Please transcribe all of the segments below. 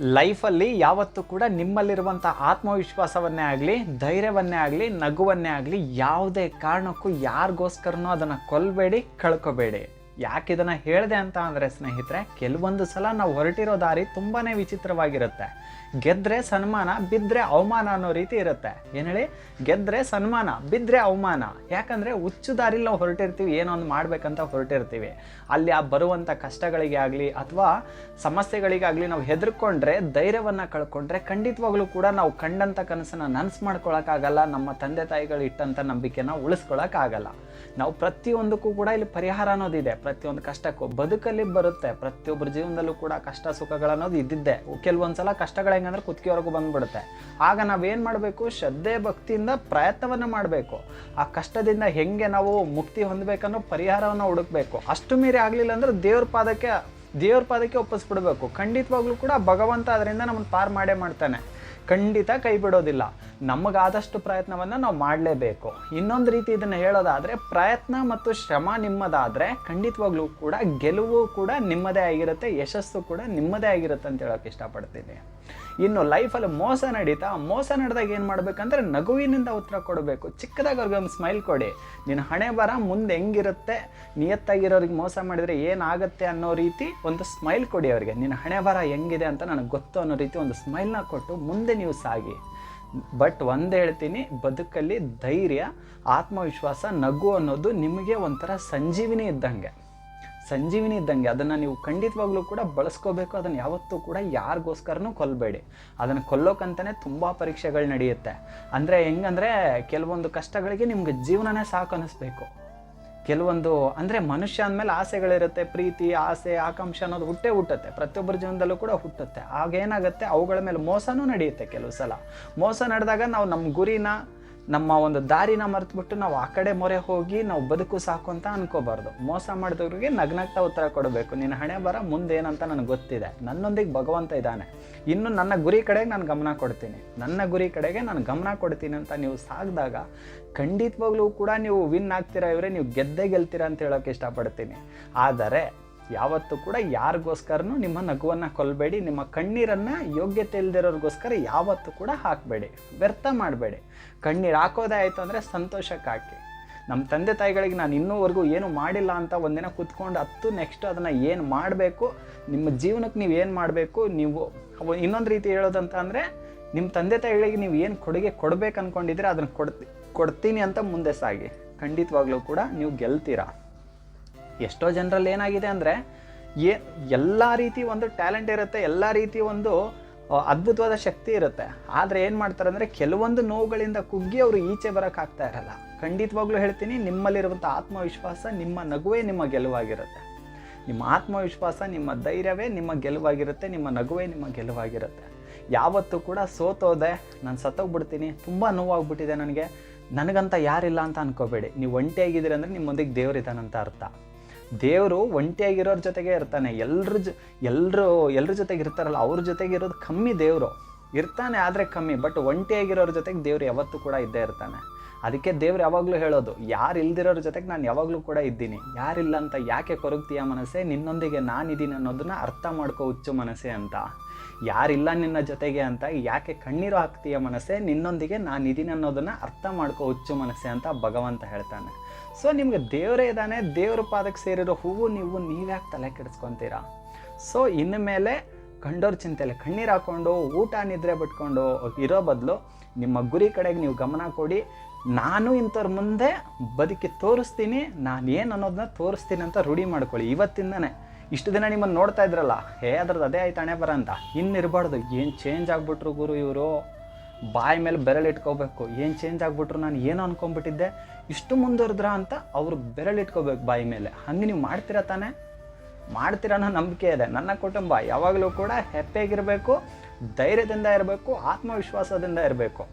ಲೈಫಲ್ಲಿ ಯಾವತ್ತೂ ಕೂಡ ನಿಮ್ಮಲ್ಲಿರುವಂಥ ಆತ್ಮವಿಶ್ವಾಸವನ್ನೇ ಆಗಲಿ, ಧೈರ್ಯವನ್ನೇ ಆಗಲಿ, ನಗುವನ್ನೇ ಆಗಲಿ, ಯಾವುದೇ ಕಾರಣಕ್ಕೂ ಯಾರಿಗೋಸ್ಕರನೂ ಅದನ್ನು ಕೊಲ್ಲಬೇಡಿ ಕಳ್ಕೊಬೇಡಿ. ಯಾಕೆ ಇದನ್ನು ಹೇಳಿದೆ ಅಂತ ಅಂದರೆ ಸ್ನೇಹಿತರೆ, ಕೆಲವೊಂದು ಸಲ ನಾವು ಹೊರಟಿರೋ ದಾರಿ ತುಂಬಾ ವಿಚಿತ್ರವಾಗಿರುತ್ತೆ. ಗೆದ್ರೆ ಸನ್ಮಾನ ಬಿದ್ದರೆ ಅವಮಾನ ಅನ್ನೋ ರೀತಿ ಇರುತ್ತೆ. ಏನು ಹೇಳಿ? ಗೆದ್ರೆ ಸನ್ಮಾನ ಬಿದ್ದರೆ ಅವಮಾನ. ಯಾಕಂದರೆ ಹುಚ್ಚು ದಾರಿಲಿ ನಾವು ಹೊರಟಿರ್ತೀವಿ ಏನೋ ಒಂದು ಮಾಡಬೇಕಂತ ಹೊರಟಿರ್ತೀವಿ. ಅಲ್ಲಿ ಆ ಬರುವಂಥ ಕಷ್ಟಗಳಿಗೆ ಆಗಲಿ ಅಥವಾ ಸಮಸ್ಯೆಗಳಿಗಾಗಲಿ ನಾವು ಹೆದರ್ಕೊಂಡ್ರೆ, ಧೈರ್ಯವನ್ನು ಕಳ್ಕೊಂಡ್ರೆ ಖಂಡಿತವಾಗ್ಲೂ ಕೂಡ ನಾವು ಕಂಡಂಥ ಕನಸನ್ನು ನನಸು ಮಾಡ್ಕೊಳಕ್ಕಾಗಲ್ಲ, ನಮ್ಮ ತಂದೆ ತಾಯಿಗಳು ಇಟ್ಟಂಥ ನಂಬಿಕೆನ ಉಳಿಸ್ಕೊಳಕ್ಕಾಗಲ್ಲ. ನಾವು ಪ್ರತಿಯೊಂದಕ್ಕೂ ಕೂಡ ಇಲ್ಲಿ ಪರಿಹಾರ ಅನ್ನೋದಿದೆ. ಪ್ರತಿಯೊಂದು ಕಷ್ಟಕ್ಕೂ ಬದುಕಲ್ಲಿ ಬರುತ್ತೆ. ಪ್ರತಿಯೊಬ್ಬರ ಜೀವನದಲ್ಲೂ ಕೂಡ ಕಷ್ಟ ಸುಖಗಳನ್ನೋದು ಇದ್ದಿದ್ದೆ. ಕೆಲವೊಂದ್ಸಲ ಕಷ್ಟಗಳು ಹೆಂಗಂದ್ರೆ ಕುತ್ತಿಗೆವರೆಗೂ ಬಂದ್ಬಿಡುತ್ತೆ. ಆಗ ನಾವೇನು ಮಾಡಬೇಕು? ಶ್ರದ್ಧೆ, ಭಕ್ತಿಯಿಂದ ಪ್ರಯತ್ನವನ್ನು ಮಾಡಬೇಕು. ಆ ಕಷ್ಟದಿಂದ ಹೆಂಗೆ ನಾವು ಮುಕ್ತಿ ಹೊಂದಬೇಕನ್ನೋ ಪರಿಹಾರವನ್ನು ಹುಡುಕ್ಬೇಕು. ಅಷ್ಟು ಮೀರಿ ಆಗಲಿಲ್ಲ ಅಂದ್ರೆ ದೇವ್ರ ಪಾದಕ್ಕೆ ದೇವ್ರ ಪಾದಕ್ಕೆ ಒಪ್ಪಿಸ್ಬಿಡ್ಬೇಕು. ಖಂಡಿತವಾಗ್ಲೂ ಕೂಡ ಭಗವಂತ ಅದರಿಂದ ನಮ್ಮನ್ನು ಪಾರು ಮಾಡೇ ಮಾಡ್ತಾನೆ. ಖಂಡಿತ ಕೈ ಬಿಡೋದಿಲ್ಲ ನಮಗಾದಷ್ಟು ಪ್ರಯತ್ನವನ್ನು ನಾವು ಮಾಡಲೇಬೇಕು. ಇನ್ನೊಂದು ರೀತಿ ಇದನ್ನು ಹೇಳೋದಾದರೆ, ಪ್ರಯತ್ನ ಮತ್ತು ಶ್ರಮ ನಿಮ್ಮದಾದರೆ ಖಂಡಿತವಾಗ್ಲೂ ಕೂಡ ಗೆಲುವು ಕೂಡ ನಿಮ್ಮದೇ ಆಗಿರುತ್ತೆ, ಯಶಸ್ಸು ಕೂಡ ನಿಮ್ಮದೇ ಆಗಿರುತ್ತೆ ಅಂತ ಹೇಳೋಕೆ ಇಷ್ಟಪಡ್ತೀನಿ. ಇನ್ನು ಲೈಫಲ್ಲಿ ಮೋಸ ನಡೀತಾ, ಮೋಸ ನಡೆದಾಗ ಏನು ಮಾಡಬೇಕಂದ್ರೆ ನಗುವಿನಿಂದ ಉತ್ತರ ಕೊಡಬೇಕು. ಚಿಕ್ಕದಾಗ ಅವ್ರಿಗೆ ಒಂದು ಸ್ಮೈಲ್ ಕೊಡಿ. ನಿನ್ನ ಹಣೆ ಬರ, ಮುಂದೆ ಹೆಂಗಿರುತ್ತೆ, ನಿಯತ್ತಾಗಿರೋರಿಗೆ ಮೋಸ ಮಾಡಿದರೆ ಏನಾಗುತ್ತೆ ಅನ್ನೋ ರೀತಿ ಒಂದು ಸ್ಮೈಲ್ ಕೊಡಿ ಅವರಿಗೆ. ನಿನ್ನ ಹಣೆ ಬರ, ಹೆಂಗಿದೆ ಅಂತ ನನಗೆ ಗೊತ್ತು ಅನ್ನೋ ರೀತಿ ಒಂದು ಸ್ಮೈಲ್ನ ಕೊಟ್ಟು ಮುಂದೆ ನೀವು ಸಾಗಿ. ಬಟ್ ಒಂದು ಹೇಳ್ತೀನಿ, ಬದುಕಲ್ಲಿ ಧೈರ್ಯ, ಆತ್ಮವಿಶ್ವಾಸ, ನಗು ಅನ್ನೋದು ನಿಮಗೆ ಒಂಥರ ಸಂಜೀವಿನಿ ಇದ್ದಂಗೆ. ಸಂಜೀವಿನಿ ಇದ್ದಂಗೆ ಅದನ್ನು ನೀವು ಖಂಡಿತವಾಗ್ಲೂ ಕೂಡ ಬಳಸ್ಕೋಬೇಕು. ಅದನ್ನು ಯಾವತ್ತೂ ಕೂಡ ಯಾರಿಗೋಸ್ಕರನೂ ಕೊಲ್ಲಬೇಡಿ ಅದನ್ನು ಕೊಲ್ಲೋಕಂತಲೇ ತುಂಬ ಪರೀಕ್ಷೆಗಳು ನಡೆಯುತ್ತೆ. ಅಂದರೆ ಹೆಂಗಂದರೆ ಕೆಲವೊಂದು ಕಷ್ಟಗಳಿಗೆ ನಿಮ್ಗೆ ಜೀವನನೇ ಸಾಕು ಅನ್ನಿಸ್ಬೇಕು ಕೆಲವೊಂದು ಅಂದರೆ ಮನುಷ್ಯ ಅಂದಮೇಲೆ ಆಸೆಗಳಿರುತ್ತೆ, ಪ್ರೀತಿ, ಆಸೆ, ಆಕಾಂಕ್ಷೆ ಅನ್ನೋದು ಹುಟ್ಟೇ ಹುಟ್ಟುತ್ತೆ. ಪ್ರತಿಯೊಬ್ಬರ ಜೀವನದಲ್ಲೂ ಕೂಡ ಹುಟ್ಟುತ್ತೆ. ಆಗೇನಾಗುತ್ತೆ ಅವುಗಳ ಮೇಲೆ ಮೋಸನೂ ನಡೆಯುತ್ತೆ ಕೆಲವು ಸಲ. ಮೋಸ ನಡೆದಾಗ ನಾವು ನಮ್ಮ ಗುರಿನ ನಮ್ಮ ಒಂದು ದಾರಿನ ಮರೆತುಬಿಟ್ಟು ನಾವು ಆ ಕಡೆ ಮೊರೆ ಹೋಗಿ ನಾವು ಬದುಕು ಸಾಕು ಅಂತ ಅನ್ಕೋಬಾರ್ದು. ಮೋಸ ಮಾಡಿದವ್ರಿಗೆ ನಗ್ನಗ್ತಾ ಉತ್ತರ ಕೊಡಬೇಕು. ನಿನ್ನ ಹಣೆ ಬರ ಮುಂದೇನಂತ ನನಗೆ ಗೊತ್ತಿದೆ. ನನ್ನೊಂದಿಗೆ ಭಗವಂತ ಇದ್ದಾನೆ. ಇನ್ನು ನನ್ನ ಗುರಿ ಕಡೆಗೆ ನಾನು ಗಮನ ಕೊಡ್ತೀನಿ. ನನ್ನ ಗುರಿ ಕಡೆಗೆ ನಾನು ಗಮನ ಕೊಡ್ತೀನಿ ಅಂತ ನೀವು ಸಾಗಿದಾಗ ಖಂಡಿತವಾಗ್ಲೂ ಕೂಡ ನೀವು ವಿನ್ ಆಗ್ತೀರಾ ಇವರೇ? ನೀವು ಗೆದ್ದೇ ಗೆಲ್ತೀರಾ ಅಂತ ಹೇಳೋಕೆ ಇಷ್ಟಪಡ್ತೀನಿ. ಆದರೆ ಯಾವತ್ತೂ ಕೂಡ ಯಾರಿಗೋಸ್ಕರನೂ ನಿಮ್ಮ ನಗುವನ್ನು ಕೊಲ್ಲಬೇಡಿ ನಿಮ್ಮ ಕಣ್ಣೀರನ್ನು ಯೋಗ್ಯತೆ ಇಲ್ದಿರೋರಿಗೋಸ್ಕರ ಯಾವತ್ತೂ ಕೂಡ ಹಾಕಬೇಡಿ, ವ್ಯರ್ಥ ಮಾಡಬೇಡಿ. ಕಣ್ಣೀರು ಹಾಕೋದೇ ಆಯಿತು ಅಂದರೆ ಸಂತೋಷಕ್ಕೆ ನಮ್ಮ ತಂದೆ ತಾಯಿಗಳಿಗೆ ನಾನು ಇನ್ನೂವರೆಗೂ ಏನು ಮಾಡಿಲ್ಲ ಅಂತ ಒಂದಿನ ಕೂತ್ಕೊಂಡು ಹತ್ತು ನೆಕ್ಸ್ಟ್ ಅದನ್ನು ಏನು ಮಾಡಬೇಕು, ನಿಮ್ಮ ಜೀವನಕ್ಕೆ ನೀವು ಏನು ಮಾಡಬೇಕು, ನೀವು ಇನ್ನೊಂದು ರೀತಿ ಹೇಳೋದಂತ ಅಂದರೆ ನಿಮ್ಮ ತಂದೆ ತಾಯಿಗಳಿಗೆ ನೀವು ಏನು ಕೊಡುಗೆ ಕೊಡಬೇಕು ಅಂದ್ಕೊಂಡಿದ್ರೆ ಅದನ್ನು ಕೊಡ್ತಿ, ಕೊಡ್ತೀನಿ ಅಂತ ಮುಂದೆ ಸಾಗಿ. ಖಂಡಿತವಾಗ್ಲೂ ಕೂಡ ನೀವು ಗೆಲ್ತೀರಾ? ಎಷ್ಟೋ ಜನರಲ್ಲಿ ಏನಾಗಿದೆ ಅಂದರೆ ಏ ಎಲ್ಲ ರೀತಿ ಒಂದು ಟ್ಯಾಲೆಂಟ್ ಇರುತ್ತೆ, ಎಲ್ಲ ರೀತಿ ಒಂದು ಅದ್ಭುತವಾದ ಶಕ್ತಿ ಇರುತ್ತೆ. ಆದರೆ ಏನು ಮಾಡ್ತಾರೆ ಅಂದರೆ, ಕೆಲವೊಂದು ನೋವುಗಳಿಂದ ಕುಗ್ಗಿ ಅವರು ಈಚೆ ಬರೋಕ್ಕಾಗ್ತಾ ಇರಲ್ಲ. ಖಂಡಿತವಾಗ್ಲೂ ಹೇಳ್ತೀನಿ ನಿಮ್ಮಲ್ಲಿರುವಂಥ ಆತ್ಮವಿಶ್ವಾಸ ನಿಮ್ಮ ನಗುವೇ ನಿಮ್ಮ ಗೆಲುವಾಗಿರುತ್ತೆ. ನಿಮ್ಮ ಆತ್ಮವಿಶ್ವಾಸ, ನಿಮ್ಮ ಧೈರ್ಯವೇ ನಿಮ್ಮ ಗೆಲುವಾಗಿರುತ್ತೆ, ನಿಮ್ಮ ನಗುವೇ ನಿಮ್ಮ ಗೆಲುವಾಗಿರುತ್ತೆ. ಯಾವತ್ತೂ ಕೂಡ ಸೋತೋದೆ, ನಾನು ಸತ್ತೋಗ್ಬಿಡ್ತೀನಿ, ತುಂಬ ನೋವಾಗ್ಬಿಟ್ಟಿದೆ ನನಗೆ, ನನಗಂತ ಯಾರಿಲ್ಲ ಅಂತ ಅನ್ಕೋಬೇಡಿ. ನೀವು ಒಂಟಿಯಾಗಿದ್ದೀರಿ ಅಂದರೆ ನಿಮ್ಮೊಂದಿಗೆ ದೇವರಿದ್ದಾನಂತ ಅರ್ಥ. ದೇವರು ಒಂಟಿಯಾಗಿರೋರ ಜೊತೆಗೆ ಇರ್ತಾನೆ. ಎಲ್ರ ಜೊ ಎಲ್ಲರೂ ಎಲ್ರ ಜೊತೆಗೆ ಇರ್ತಾರಲ್ಲ, ಅವ್ರ ಜೊತೆಗೆ ಇರೋದು ಕಮ್ಮಿ ದೇವರು. ಇರ್ತಾನೆ ಆದರೆ ಕಮ್ಮಿ, ಬಟ್ ಒಂಟಿಯಾಗಿರೋರ ಜೊತೆಗೆ ದೇವ್ರು ಯಾವತ್ತೂ ಕೂಡ ಇದ್ದೇ ಇರ್ತಾನೆ. ಅದಕ್ಕೆ ದೇವ್ರು ಯಾವಾಗಲೂ ಹೇಳೋದು, ಯಾರು ಇಲ್ದಿರೋರ ಜೊತೆಗೆ ನಾನು ಯಾವಾಗಲೂ ಕೂಡ ಇದ್ದೀನಿ. ಯಾರಿಲ್ಲ ಅಂತ ಯಾಕೆ ಕೊರಗ್ತೀಯ ಮನಸ್ಸೇ? ನಿನ್ನೊಂದಿಗೆ ನಾನಿದ್ದೀನಿ ಅನ್ನೋದನ್ನ ಅರ್ಥ ಮಾಡ್ಕೋ ಹುಚ್ಚು ಮನಸ್ಸೇ ಅಂತ. ಯಾರಿಲ್ಲ ನಿನ್ನ ಜೊತೆಗೆ ಅಂತ, ಯಾಕೆ ಕಣ್ಣೀರು ಹಾಕ್ತೀಯ ಮನಸ್ಸೇ? ನಿನ್ನೊಂದಿಗೆ ನಾನಿದ್ದೀನಿ ಅನ್ನೋದನ್ನ ಅರ್ಥ ಮಾಡ್ಕೋ ಹುಚ್ಚು ಮನಸ್ಸೇ ಅಂತ ಭಗವಂತ ಹೇಳ್ತಾನೆ. ಸೊ ನಿಮಗೆ ದೇವರೇ ಇದ್ದಾನೆ, ದೇವ್ರ ಪಾದಕ್ಕೆ ಸೇರಿರೋ ಹೂವು ನೀವು ನೀವ್ಯಾಕೆ ತಲೆ ಕೆಡಿಸ್ಕೊತೀರಾ? ಸೊ ಇನ್ನು ಮೇಲೆ ಕಂಡೋರ್ ಚಿಂತೆಲೆ ಕಣ್ಣೀರು ಹಾಕ್ಕೊಂಡು ಊಟ ನಿದ್ರೆ ಬಿಟ್ಕೊಂಡು ಇರೋ ಬದಲು ನಿಮ್ಮ ಗುರಿ ಕಡೆಗೆ ನೀವು ಗಮನ ಕೊಡಿ. ನಾನು ಇಂಥವ್ರ ಮುಂದೆ ಬದುಕಿ ತೋರಿಸ್ತೀನಿ ನಾನು ಏನು ಅನ್ನೋದನ್ನ ತೋರಿಸ್ತೀನಿ ಅಂತ ರೂಢಿ ಮಾಡ್ಕೊಳ್ಳಿ ಇವತ್ತಿಂದನೇ. ಇಷ್ಟು ದಿನ ನಿಮ್ಮನ್ನು ನೋಡ್ತಾ ಇದ್ರಲ್ಲ, ಹೇ ಅದ್ರದ್ದು ಅದೇ ಆಯ್ತು ಹಣೆ ಬರ ಅಂತ ಇನ್ನಿರಬಾರ್ದು ಏನು ಚೇಂಜ್ ಆಗಿಬಿಟ್ರು ಗುರು ಇವರು? ಬಾಯಿ ಮೇಲೆ ಬೆರಳು ಇಟ್ಕೋಬೇಕು. ಏನು ಚೇಂಜ್ ಆಗಿಬಿಟ್ರು ನಾನು ಏನು ಅನ್ಕೊಂಡ್ಬಿಟ್ಟಿದ್ದೆ. ಇಷ್ಟು ಮುಂದುವರೆದ್ರ ಅಂತ ಅವ್ರು ಬೆರಳು ಇಟ್ಕೋಬೇಕು ಬಾಯಿ ಮೇಲೆ. ಹಂಗೆ ನೀವು ಮಾಡ್ತೀರಾ ತಾನೇ? ಮಾಡ್ತೀರ ಅನ್ನೋ ನಂಬಿಕೆ ಇದೆ. ನನ್ನ ಕುಟುಂಬ ಯಾವಾಗಲೂ ಕೂಡ ಹ್ಯಾಪಿಯಾಗಿರಬೇಕು ಧೈರ್ಯದಿಂದ ಇರಬೇಕು, ಆತ್ಮವಿಶ್ವಾಸದಿಂದ ಇರಬೇಕು.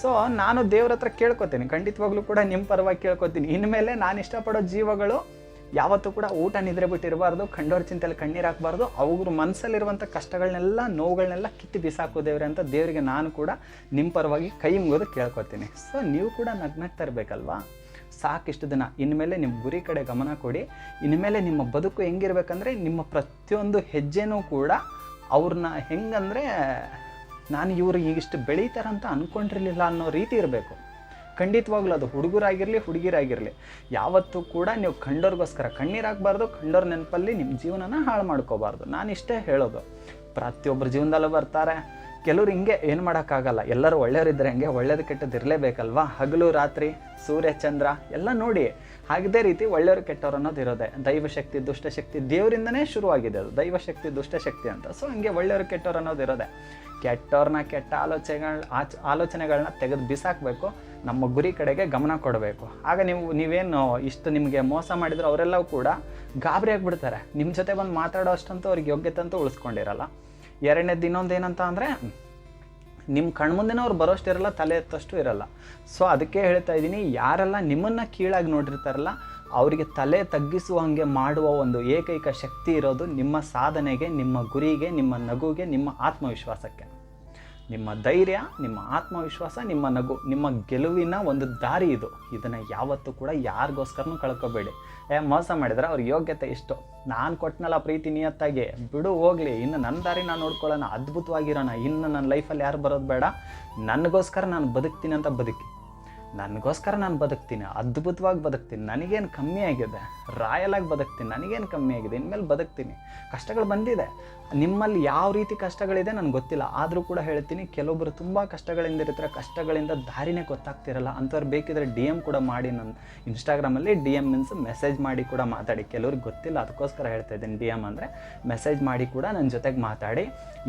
ಸೊ ನಾನು ದೇವ್ರ ಹತ್ರ ಕೇಳ್ಕೊತೀನಿ. ಖಂಡಿತವಾಗ್ಲೂ ಕೂಡ ನಿಮ್ಮ ಪರವಾಗಿ ಕೇಳ್ಕೊತೀನಿ. ಇನ್ಮೇಲೆ ನಾನು ಇಷ್ಟಪಡೋ ಜೀವಗಳು ಯಾವತ್ತೂ ಕೂಡ ಊಟ ನಿದ್ರೆ ಬಿಟ್ಟಿರಬಾರ್ದು ಕಂಡೋರ್ ಚಿಂತೆಯಲ್ಲಿ ಕಣ್ಣೀರು ಹಾಕಬಾರ್ದು. ಅವ್ರ ಮನಸ್ಸಲ್ಲಿರುವಂಥ ಕಷ್ಟಗಳನ್ನೆಲ್ಲ ನೋವುಗಳನ್ನೆಲ್ಲ ಕಿತ್ತು ಬಿಸಾಕೋ ದೇವ್ರೆ ಅಂತ ದೇವರಿಗೆ ನಾನು ಕೂಡ ನಿಮ್ಮ ಪರವಾಗಿ ಕೈ ಮುಗಿದು ಕೇಳ್ಕೊತೀನಿ. ಸೊ ನೀವು ಕೂಡ ನಗ್ನಗ್ತಾ ಇರಬೇಕಲ್ವಾ? ಸಾಕಿಷ್ಟು ದಿನ. ಇನ್ಮೇಲೆ ನಿಮ್ಮ ಗುರಿ ಕಡೆ ಗಮನ ಕೊಡಿ. ಇನ್ಮೇಲೆ ನಿಮ್ಮ ಬದುಕು ಹೆಂಗಿರ್ಬೇಕಂದ್ರೆ, ನಿಮ್ಮ ಪ್ರತಿಯೊಂದು ಹೆಜ್ಜೆನೂ ಕೂಡ ಅವ್ರನ್ನ ಹೆಂಗಂದರೆ, ನಾನು ಇವರು ಈಗಿಷ್ಟು ಬೆಳೀತಾರಂತ ಅಂದ್ಕೊಂಡಿರಲಿಲ್ಲ ಅನ್ನೋ ರೀತಿ ಇರಬೇಕು. ಖಂಡಿತವಾಗ್ಲೂ ಅದು ಹುಡುಗರಾಗಿರಲಿ, ಹುಡುಗಿರಾಗಿರಲಿ, ಯಾವತ್ತೂ ಕೂಡ ನೀವು ಕಂಡೋರ್ಗೋಸ್ಕರ ಕಣ್ಣೀರಾಗಬಾರ್ದು ಕಂಡೋರ್ ನೆನಪಲ್ಲಿ ನಿಮ್ಮ ಜೀವನನ ಹಾಳು ಮಾಡ್ಕೋಬಾರ್ದು. ನಾನು ಇಷ್ಟೇ ಹೇಳೋದು. ಪ್ರತಿಯೊಬ್ಬರ ಜೀವನದಲ್ಲೂ ಬರ್ತಾರೆ. ಕೆಲವ್ರು ಹಿಂಗೆ ಏನು ಮಾಡೋಕ್ಕಾಗಲ್ಲ. ಎಲ್ಲರೂ ಒಳ್ಳೆಯವರಿದ್ದರೆ ಹಂಗೆ? ಒಳ್ಳೇದು ಕೆಟ್ಟದ್ದು ಇರಲೇಬೇಕಲ್ವಾ ಹಗಲು, ರಾತ್ರಿ, ಸೂರ್ಯ, ಚಂದ್ರ ಎಲ್ಲ ನೋಡಿ. ಹಾಗದೇ ರೀತಿ ಒಳ್ಳೆಯವರು ಕೆಟ್ಟವರು ಅನ್ನೋದು ಇರೋದೆ. ದೈವಶಕ್ತಿ, ದುಷ್ಟಶಕ್ತಿ ದೇವರಿಂದನೇ ಶುರುವಾಗಿದೆ ಅದು. ದೈವಶಕ್ತಿ, ದುಷ್ಟಶಕ್ತಿ ಅಂತ. ಸೊ ಹಂಗೆ ಒಳ್ಳೆಯವರು ಕೆಟ್ಟವರು ಅನ್ನೋದು ಇರೋದೆ. ಕೆಟ್ಟವ್ರನ್ನ ಕೆಟ್ಟ ಆಲೋಚನೆಗಳ ಆಚ ಆಲೋಚನೆಗಳನ್ನ ತೆಗೆದು ಬಿಸಾಕಬೇಕು, ನಮ್ಮ ಗುರಿ ಕಡೆಗೆ ಗಮನ ಕೊಡಬೇಕು. ಆಗ ನೀವು, ನೀವೇನು ಇಷ್ಟು ನಿಮಗೆ ಮೋಸ ಮಾಡಿದ್ರು ಅವರೆಲ್ಲವೂ ಕೂಡ ಗಾಬರಿ ಆಗಿಬಿಡ್ತಾರೆ. ನಿಮ್ಮ ಜೊತೆ ಬಂದು ಮಾತಾಡೋ ಅಷ್ಟಂತೂ ಅವ್ರಿಗೆ ಯೋಗ್ಯತೆ ಅಂತೂ ಉಳಿಸ್ಕೊಂಡಿರಲ್ಲ. ಎರಡನೇದು ಇನ್ನೊಂದು ಏನಂತ ಅಂದರೆ ನಿಮ್ಮ ಕಣ್ಮುಂದೆನೇ ಅವ್ರು ಬರೋಷ್ಟು ಇರಲ್ಲ, ತಲೆ ಎತ್ತಷ್ಟು ಇರಲ್ಲ. ಸೊ ಅದಕ್ಕೆ ಹೇಳ್ತಾ ಇದ್ದೀನಿ, ಯಾರೆಲ್ಲ ನಿಮ್ಮನ್ನು ಕೀಳಾಗಿ ನೋಡಿರ್ತಾರಲ್ಲ ಅವರಿಗೆ ತಲೆ ತಗ್ಗಿಸುವ ಹಾಗೆ ಮಾಡುವ ಒಂದು ಏಕೈಕ ಶಕ್ತಿ ಇರೋದು ನಿಮ್ಮ ಸಾಧನೆಗೆ, ನಿಮ್ಮ ಗುರಿಗೆ, ನಿಮ್ಮ ನಗುಗೆ, ನಿಮ್ಮ ಆತ್ಮವಿಶ್ವಾಸಕ್ಕೆ. ನಿಮ್ಮ ಧೈರ್ಯ, ನಿಮ್ಮ ಆತ್ಮವಿಶ್ವಾಸ, ನಿಮ್ಮ ನಗು, ನಿಮ್ಮ ಗೆಲುವಿನ ಒಂದು ದಾರಿ ಇದು. ಇದನ್ನು ಯಾವತ್ತೂ ಕೂಡ ಯಾರಿಗೋಸ್ಕರನೂ ಕಳ್ಕೊಬೇಡಿ. ಏ, ಮೋಸ ಮಾಡಿದ್ರೆ ಅವ್ರ ಯೋಗ್ಯತೆ ಇಷ್ಟು. ನಾನು ಕೊಟ್ಟನಲ್ಲ ಪ್ರೀತಿ ನಿಯತ್ತಾಗಿ. ಬಿಡು, ಹೋಗಲಿ. ಇನ್ನು ನನ್ನ ದಾರಿ ನಾನು ನೋಡ್ಕೊಳ್ಳೋಣ. ಅದ್ಭುತವಾಗಿರೋಣ. ಇನ್ನು ನನ್ನ ಲೈಫಲ್ಲಿ ಯಾರು ಬರೋದು ಬೇಡ. ನನಗೋಸ್ಕರ ನಾನು ಬದುಕ್ತೀನಿ ಅಂತ ಬದುಕಿ. ನನಗೋಸ್ಕರ ನಾನು ಬದುಕ್ತೀನಿ, ಅದ್ಭುತವಾಗಿ ಬದುಕ್ತೀನಿ, ನನಗೇನು ಕಮ್ಮಿ ಆಗಿದೆ, ರಾಯಲಾಗಿ ಬದುಕ್ತೀನಿ, ನನಗೇನು ಕಮ್ಮಿ ಆಗಿದೆ, ಇನ್ಮೇಲೆ ಬದುಕ್ತೀನಿ. ಕಷ್ಟಗಳು ಬಂದಿದೆ. ನಿಮ್ಮಲ್ಲಿ ಯಾವ ರೀತಿ ಕಷ್ಟಗಳಿದೆ ನನಗೆ ಗೊತ್ತಿಲ್ಲ. ಆದರೂ ಕೂಡ ಹೇಳ್ತೀನಿ ಕೆಲವೊಬ್ಬರು ತುಂಬ ಕಷ್ಟಗಳಿಂದ ಇರ್ತಾರೆ, ಕಷ್ಟಗಳಿಂದ ದಾರಿನೇ ಗೊತ್ತಾಗ್ತಿರಲ್ಲ. ಅಂಥವ್ರು ಬೇಕಿದ್ರೆ ಡಿ ಎಂ ಕೂಡ ಮಾಡಿ ನನ್ನ ಇನ್ಸ್ಟಾಗ್ರಾಮಲ್ಲಿ ಡಿ ಎಂ ಮೀನ್ಸ್ ಮೆಸೇಜ್ ಮಾಡಿ ಕೂಡ ಮಾತಾಡಿ. ಕೆಲವ್ರಿಗೆ ಗೊತ್ತಿಲ್ಲ, ಅದಕ್ಕೋಸ್ಕರ ಹೇಳ್ತಾ ಇದ್ದೀನಿ ಡಿ ಎಂ ಅಂದರೆ ಮೆಸೇಜ್ ಮಾಡಿ ಕೂಡ ನನ್ನ ಜೊತೆಗೆ ಮಾತಾಡಿ.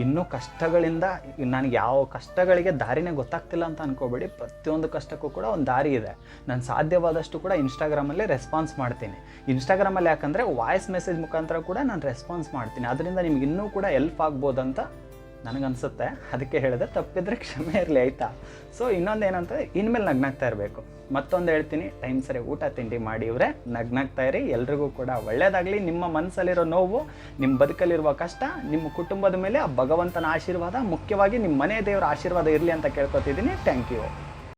ಇನ್ನೂ ಕಷ್ಟಗಳಿಂದ, ನನಗೆ ಯಾವ ಕಷ್ಟಗಳಿಗೆ ದಾರಿನೇ ಗೊತ್ತಾಗ್ತಿಲ್ಲ ಅಂತ ಅನ್ಕೋಬೇಡಿ. ಪ್ರತಿಯೊಂದು ಕಷ್ಟಕ್ಕೂ ಕೂಡ ಒಂದು ದಾರಿ ಇದೆ. ನಾನು ಸಾಧ್ಯವಾದಷ್ಟು ಕೂಡ ಇನ್ಸ್ಟಾಗ್ರಾಮಲ್ಲಿ ರೆಸ್ಪಾನ್ಸ್ ಮಾಡ್ತೀನಿ. ಇನ್ಸ್ಟಾಗ್ರಾಮಲ್ಲಿ ಯಾಕಂದರೆ ವಾಯ್ಸ್ ಮೆಸೇಜ್ ಮುಖಾಂತರ ಕೂಡ ನಾನು ರೆಸ್ಪಾನ್ಸ್ ಮಾಡ್ತೀನಿ. ಅದರಿಂದ ನಿಮ್ಗೆ ಇನ್ನೂ ಕೂಡ ಎಲ್ಪ್ ಅಂತ ನನಗನ್ಸುತ್ತೆ. ಅದಕ್ಕೆ ಹೇಳಿದೆ, ತಪ್ಪಿದ್ರೆ ಕ್ಷಮೆ ಇರಲಿ, ಆಯಿತಾ? ಸೊ ಇನ್ನೊಂದು ಏನಂತಂದ್ರೆ ಇನ್ಮೇಲೆ ನಗ್ನಾಗ್ತಾ ಇರಬೇಕು. ಮತ್ತೊಂದು ಹೇಳ್ತೀನಿ, ಟೈಮ್ ಸರಿ ಊಟ, ತಿಂಡಿ ಮಾಡಿ ಇವರೇ, ನಗ್ನಾಗ್ತಾ ಇರಿ. ಎಲ್ರಿಗೂ ಕೂಡ ಒಳ್ಳೆಯದಾಗಲಿ ನಿಮ್ಮ ಮನಸ್ಸಲ್ಲಿರೋ ನೋವು, ನಿಮ್ಮ ಬದುಕಲ್ಲಿರುವ ಕಷ್ಟ, ನಿಮ್ಮ ಕುಟುಂಬದ ಮೇಲೆ ಆ ಭಗವಂತನ ಆಶೀರ್ವಾದ, ಮುಖ್ಯವಾಗಿ ನಿಮ್ಮ ಮನೆ ದೇವರ ಆಶೀರ್ವಾದ ಇರಲಿ ಅಂತ ಕೇಳ್ಕೊತಿದ್ದೀನಿ. Thank you